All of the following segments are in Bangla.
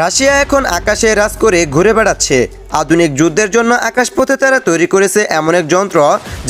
রাশিয়া এখন আকাশে রাজ করে ঘুরে বেড়াচ্ছে। আধুনিক যুদ্ধের জন্য আকাশপথে তারা তৈরি করেছে এমন এক যন্ত্র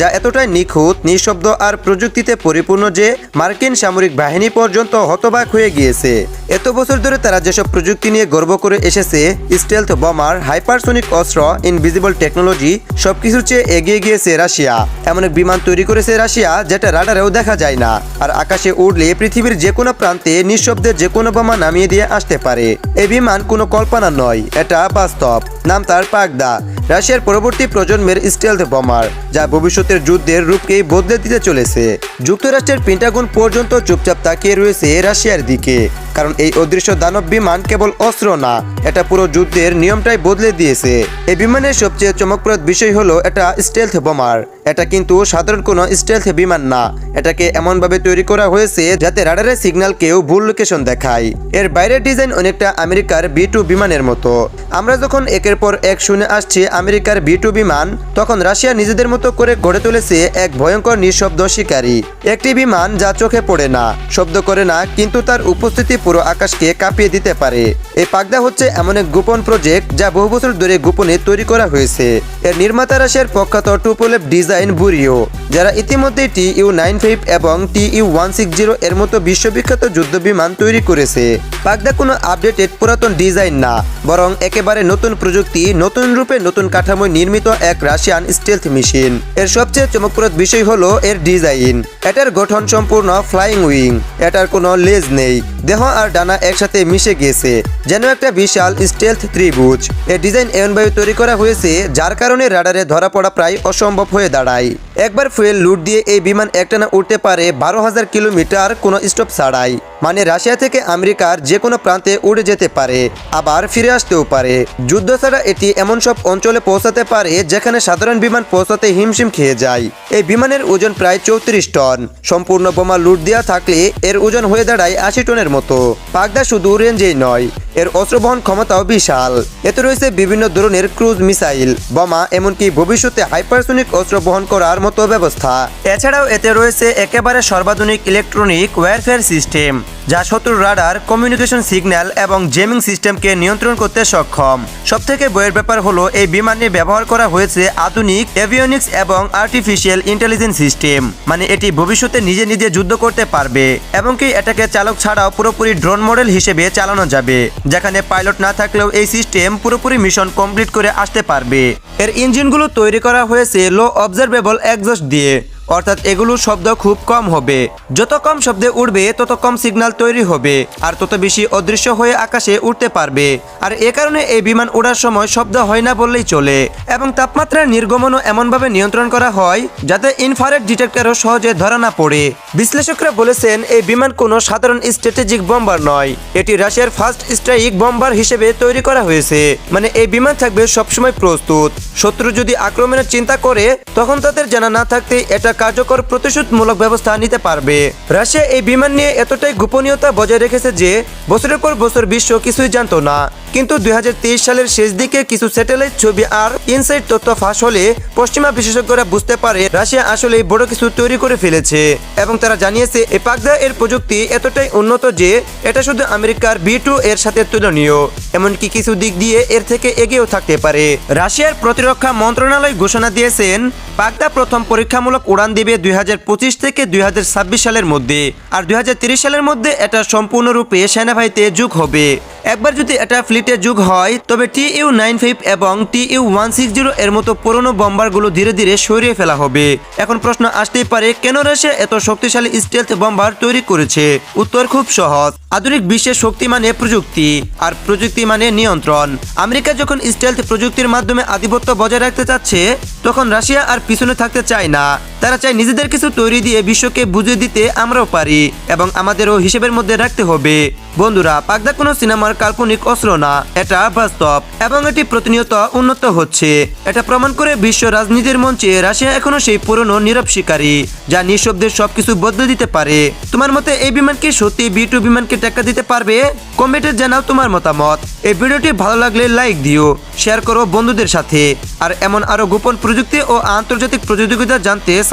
যা এতটাই নিখুঁত, নিঃশব্দ আর প্রযুক্তিতে পরিপূর্ণ যে মার্কিন সামরিক বাহিনী পর্যন্ত হতবাক হয়ে গিয়েছে। এত বছর ধরে তারা যেসব প্রযুক্তি নিয়ে গর্ব করে এসেছে, স্টেলথ বমার, হাইপারসোনিক অস্ত্র, ইনভিজিবল টেকনোলজি, সবকিছুর চেয়ে এগিয়ে গিয়েছে রাশিয়া। এমন এক বিমান তৈরি করেছে রাশিয়া যেটা রাডারেও দেখা যায় না। আর আকাশে উড়লে পৃথিবীর যে কোনো প্রান্তে নিঃশব্দে যে কোনো বোমা নামিয়ে দিয়ে আসতে পারে। এই বিমান কোনো কল্পনা নয় এটা বাস্তব। নাম তার পাগদা। রাশিয়ার পরবর্তী প্রজন্মের স্টেলথ বোমার যা ভবিষ্যতের যুদ্ধের রূপকেই বদলে দিতে চলেছে। যুক্তরাষ্ট্রের পেন্টাগন পর্যন্ত চুপচাপ তাকিয়ে রয়েছে রাশিয়ার দিকে, কারণ এই অদৃশ্য দানব বিমান কেবল অস্ত্র না, এটা পুরো যুদ্ধের নিয়মটাই বদলে দিয়েছে। এই বিমানের সবচেয়ে চমকপ্রদ বিষয় হলো এটা স্টেলথ বোমার এটা কিন্তু সাধারণ কোনো স্টেলথ বিমান না, এটাকে এমনভাবে তৈরি করা হয়েছে যাতে রাডারের সিগন্যালকেও ভুল লোকেশন দেখায়। এর বাইরের ডিজাইন অনেকটা আমেরিকার বি টু বিমানের মতো। আমরা যখন একের পর এক শুনে আসছি আমেরিকার বি টু বিমান তখন রাশিয়া নিজেদের মতো করে গড়ে তুলেছে এক ভয়ঙ্কর নিঃশব্দ শিকারী। একটি বিমান যা চোখে পড়ে না, শব্দ করে না, কিন্তু তার উপস্থিতি পুরো আকাশকে কাঁপিয়ে দিতে পারে। এই পাগদা হচ্ছে এমন এক গোপন প্রজেক্ট যা বহু বছর ধরে গোপনে তৈরি করা হয়েছে। এর নির্মাতা রাশিয়ার প্রখ্যাত টুপোলেভ ডিজাইন বুরিও, যারা ইতিমধ্যে টি ইউ নাইন ফাইভ এবং T U one six zero এর মতো বিশ্ববিখ্যাত যুদ্ধ বিমান তৈরি করেছে। পাগদা কোনো আপডেটেড পুরাতন ডিজাইন না, বরং একেবারে নতুন প্রযুক্তি নতুন রূপে নতুন কাঠামোয় নির্মিত এক রাশিয়ান স্টেলথ মেশিন এর সবচেয়ে চমকপ্রদ বিষয় হলো এর ডিজাইন এটার গঠন সম্পূর্ণ ফ্লাইং উইং এটার কোনো লেজ নেই। দেহ আর ডানা একসাথে মিশে গেছে। যেন একটা বিশাল স্টেলথ ত্রিভুজ। এর ডিজাইন এমনভাবে তৈরি করা হয়েছে, যার কারণে রাডারে ধরা পড়া প্রায় অসম্ভব হয়ে দাঁড়ায়। একবার ফুয়েল লুট দিয়ে এই বিমান একটানা উঠতে পারে বারো হাজার কিলোমিটার কোনো স্টপ ছাড়াই। মানে রাশিয়া থেকে আমেরিকার যে কোনো প্রান্তে উড়ে যেতে পারে, আবার ফিরে আসতেও পারে। যুদ্ধ ছাড়া এটি এমন সব অঞ্চলে পৌঁছাতে পারে যেখানে সাধারণ বিমান পৌঁছাতে হিমশিম খেয়ে যায়। এই বিমানের ওজন প্রায় চৌত্রিশ টন। সম্পূর্ণ বোমা লুট দেওয়া থাকলে এর ওজন হয়ে দাঁড়ায় আশি টনের মতো। পাগদা শুধু রেঞ্জেই নয় এর অস্ত্র বহন ক্ষমতাও বিশাল। এতে রয়েছে বিভিন্ন ধরনের ক্রুজ মিসাইল, বোমা, এমনকি ভবিষ্যতে হাইপারসনিক অস্ত্র বহন করার মতো ব্যবস্থা। এছাড়াও এতে রয়েছে একেবারে সর্বাধুনিক ইলেকট্রনিক ওয়ারফেয়ার সিস্টেম। যা শত্রুর রাডার কমিউনিকেশন সিগন্যাল এবং জেমিং সিস্টেমকে নিয়ন্ত্রণ করতে সক্ষম। সবথেকে বইয়ের ব্যাপার হলো, এই বিমানে ব্যবহার করা হয়েছে আধুনিক এভিওনিক্স এবং আর্টিফিশিয়াল ইন্টেলিজেন্স সিস্টেম মানে এটি ভবিষ্যতে নিজে নিজে যুদ্ধ করতে পারবে, এবং কি এটাকে চালক ছাড়াও পুরোপুরি ড্রোন মডেল হিসেবে চালানো যাবে, যেখানে পাইলট না থাকলেও এই সিস্টেম পুরোপুরি মিশন কমপ্লিট করে আসতে পারবে। এর ইঞ্জিনগুলো তৈরি করা হয়েছে লো অবজারভেবল একজস্ট দিয়ে। অর্থাৎ এগুলোর শব্দ খুব কম হবে। যত কম শব্দে উড়বে, তত কম সিগন্যাল তৈরি হবে, আর তত বেশি অদৃশ্য হয়ে আকাশে উঠতে পারবে। আর এ কারণে এই বিমান ওড়ার সময় শব্দ হয় না বললেই চলে। এবং তাপমাত্রার নির্গমনও এমনভাবে নিয়ন্ত্রণ করা হয়, যাতে ইনফারেট ডিটেক্টরও সহজে ধরা না পড়ে। বিশ্লেষকরা বলেছেন, এই বিমান কোনো সাধারণ স্ট্র্যাটেজিক বম্বার নয়। এটি রাশিয়ার ফার্স্ট স্ট্রাইক বম্বার হিসেবে তৈরি করা হয়েছে। মানে এই বিমান থাকবে সবসময় প্রস্তুত। শত্রু যদি আক্রমণের চিন্তা করে, তখন তাদের জানা না থাকতে এটা কার্যকর প্রতিশোধমূলক ব্যবস্থা নিতে পারবে। রাশিয়া এই বিমান নিয়ে এতটাই গোপনীয়তা বজায় রেখেছে যে, বছরের পর বছর বিশ্ব কিছুই জানতো না। কিন্তু দুই হাজার তেইশ সালের শেষ দিকে কিছু স্যাটেলাইট ছবি আর ইনসাইড তথ্য ফাঁস হলে পশ্চিমা বিশেষজ্ঞরা বুঝতে পারে রাশিয়া আসলে বড় কিছু তৈরি করে ফেলেছে। এবং তারা জানিয়েছে এই পাগদা এর প্রযুক্তি এতটাই উন্নত যে, এটা শুধু আমেরিকার বি টু এর সাথে তুলনীয়। এমনকি কিছু দিক দিয়ে এর থেকে এগিয়েও থাকতে পারে। রাশিয়ার প্রতিরক্ষা মন্ত্রণালয় ঘোষণা দিয়েছেন পাগদা প্রথম পরীক্ষামূলক উড়ান দিবে দু হাজার পঁচিশ থেকে দু হাজার ছাব্বিশ সালের মধ্যে। আর দুই সালের মধ্যে এটা সম্পূর্ণরূপে সেনাবাহিনীতে যুগ হবে। একবার যদি এটা ফ্লিটে যুগ হয়, তবে টি ইউ নাইন ফাইভ এবং T U one six zero এর মতো পুরনো বম্বারগুলো ধীরে ধীরে সরিয়ে ফেলা হবে। এখন প্রশ্ন আসতেই পারে, কেন রাশিয়া এত শক্তিশালী স্টেলথ বম্বার তৈরি করেছে? উত্তর খুব সহজ, আধুনিক বিশ্বের শক্তি মানে প্রযুক্তি, আর প্রযুক্তি মানে নিয়ন্ত্রণ। আমেরিকা যখন স্টেলথ প্রযুক্তির মাধ্যমে আধিপত্য বজায় রাখতে চাচ্ছে তখন রাশিয়া আর পিছনে থাকতে চায় না। তারা চায় নিজেদের কিছু তৈরি দিয়ে বিশ্বকে বুঝিয়ে দিতে আমরাও পারি এবং আমাদেরও হিসেবের মধ্যে রাখতে হবে। বন্ধুরা, পাগদা কোনো সিনেমার কাল্পনিক অস্ত্র না, এটা বাস্তব এবং এটি প্রতিনিয়ত উন্নত হচ্ছে। এটা প্রমাণ করে বিশ্ব রাজনীতির মঞ্চে রাশিয়া এখনও সেই পুরনো নীরব শিকারী, যা নিঃশব্দের সবকিছু বদলে দিতে পারে। তোমার মতে এই বিমান কি সত্যি বি টু বিমানকে টেক্কা দিতে পারবে? কমেন্টে জানাও তোমার মতামত। এই ভিডিওটি ভালো লাগলে লাইক দিও, শেয়ার করো বন্ধুদের সাথে। আর এমন আরও গোপন প্রযুক্তি ও আন্তর্জাতিক প্রতিযোগিতা জানতে